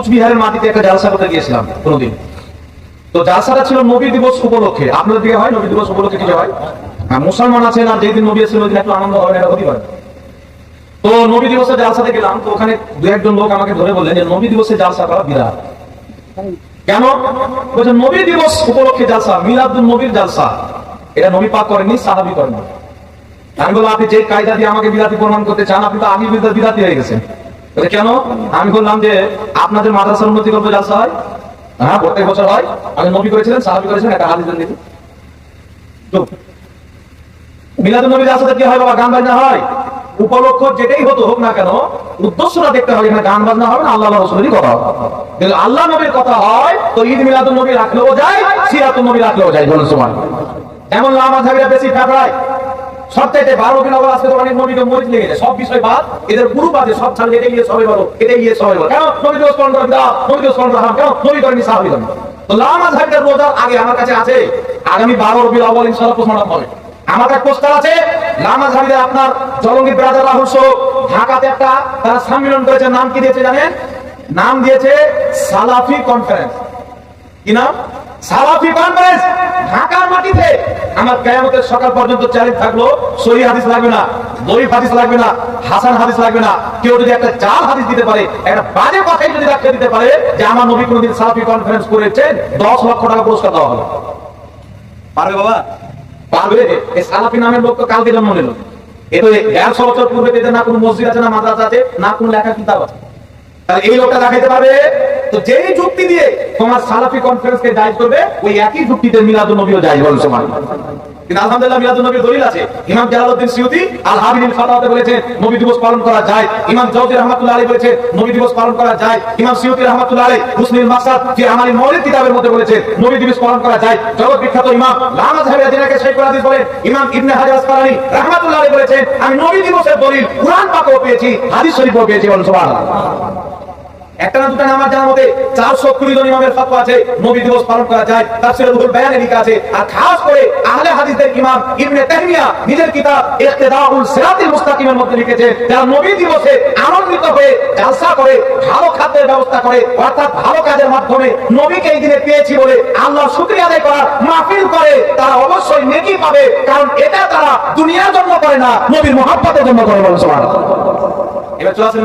কুচবিহারের মাটিতে একটা জালসা করতে গিয়েছিলাম কোনোদিন। তো জালসাটা ছিল নবী দিবস উপলক্ষে। আপনাদের দিকে হয় নবী দিবস উপলক্ষে কিছু হয়? হ্যাঁ মুসলমান আছেন আর যেদিন নবী এসেছিল ওই দিন একটু আনন্দ হয় না, এটা পারে তো নবী দিবসে জালসাতে গেলাম তো ওখানে দু একজন লোক আমাকে ধরে বললেন যে নবী দিবসে জালসা করা বিরাট। কেন? বলছে নবী দিবস উপলক্ষে জালসা মিলাদুল নবীর জালসা। এটা নবী পাক করেননি সাহাবি করেননি। আমি বললাম আপনি যে কায়দা দিয়ে আমাকে বিরাতি প্রমাণ করতে চান আপনি তো আগে বিরাতি হয়ে গেছেন। বলে, কেন? আমি বললাম যে আপনাদের মাদ্রাসার উন্নতি করতে জালসা হয় হ্যাঁ প্রত্যেক বছর হয়। আমি নবী করেছিলেন সাহাবি করেছিলেন একটা হাদিস চুপ। মিলাদুল নবী কি হয় বাবা? গান বাজনা হয়। উপলক্ষ যেটাই হতো হোক না কেন উদ্দেশ্যটা দেখতে হবে এখানে গান বাজনা হবে না আল্লাহ রসুলেরই কথা যদি আল্লাহ নবীর কথা হয় তো ঈদ মিলাদুল নবী রাখলেও যায় সিরাতুল নবী রাখলেও যায় বলুন সমান এমন লামাঝাবিরা বেশি ফেফড়ায় সবচাইতে বারো দিন আবার আজকে অনেক নবীকে মরিচ লেগে যায়। সব বিষয় বাদ, এদের গ্রুপ আছে, সব ছাড় এটাই গিয়ে সবাই বলো এটাই গিয়ে সবাই বলো কেন? নবী দিবস পালন করেন দাও। নবী দিবস পালন করা কেন? নবী করেনি সাহাবি করেন তো লামাঝাবিদের রোজার আগে আমার কাছে আছে, আগামী বারো রবি আওয়াল ইনশাআল্লাহ পোস্টমর্টম হবে। আমার একটা পোস্টার আছে লামাজ হামিদের আপনার জলঙ্গি ব্রাদার রাহুল ঢাকাতে একটা, তারা সম্মেলন করেছে, নাম কি দিয়েছে জানেন? নাম দিয়েছে সালাফি কনফারেন্স কি নাম? সালাফি কনফারেন্স ঢাকার মাটিতে আমার কেয়ামতের সকাল পর্যন্ত চ্যালেঞ্জ থাকল সহি হাদিস লাগবে না দরিফ হাদিস লাগবে না হাসান হাদিস লাগবে না। কেউ যদি একটা জাল হাদিস দিতে পারে একটা বাজে কথাই যদি রাখতে দিতে পারে যে আমার নবী কোনদিন সালাফি কনফারেন্স করেছেন দশ লক্ষ টাকা পুরস্কার দেওয়া হবে পারবে বাবা? পারবে। এই সালাফি নামের লোক তো কালকে জন্ম নিল। এ তো দেড়শো বছর পূর্বে না কোনো মসজিদ আছে না মাদ্রাসা আছে না কোনো লেখা কিতাব আছে। তাহলে এই লোকটা দেখাইতে পারবে? তো যেই যুক্তি দিয়ে তোমার সালাফি ওই একই যুক্তিতে মিলাদুন নবীও ইমাম বলেছেন, আমি নবী দিবসের দলিল কুরআন পাকও পেয়েছি, হাদিস শরীফও পেয়েছি একটা না আমার মতে চারশো কুড়ি জন ইমামের আছে, নবী দিবস পালন করা যায় আছে। আর খাস করে আহলে হাদিসের ইমাম ইবনে নিজের কিতাব সিরাতিল মুস্তাকিমের মধ্যে লিখেছে, যারা নবী দিবসে আনন্দিত হয়ে জালসা করে, ভালো খাদ্যের ব্যবস্থা করে, অর্থাৎ ভালো কাজের মাধ্যমে নবীকে এই দিনে পেয়েছি বলে আল্লাহর শুকরিয়া আদায় করার মাহফিল করে, তারা অবশ্যই নেকি পাবে, কারণ এটা তারা দুনিয়ার জন্য করে না, নবীর মহাব্বতের জন্য করে বলে এবার চলে আসেন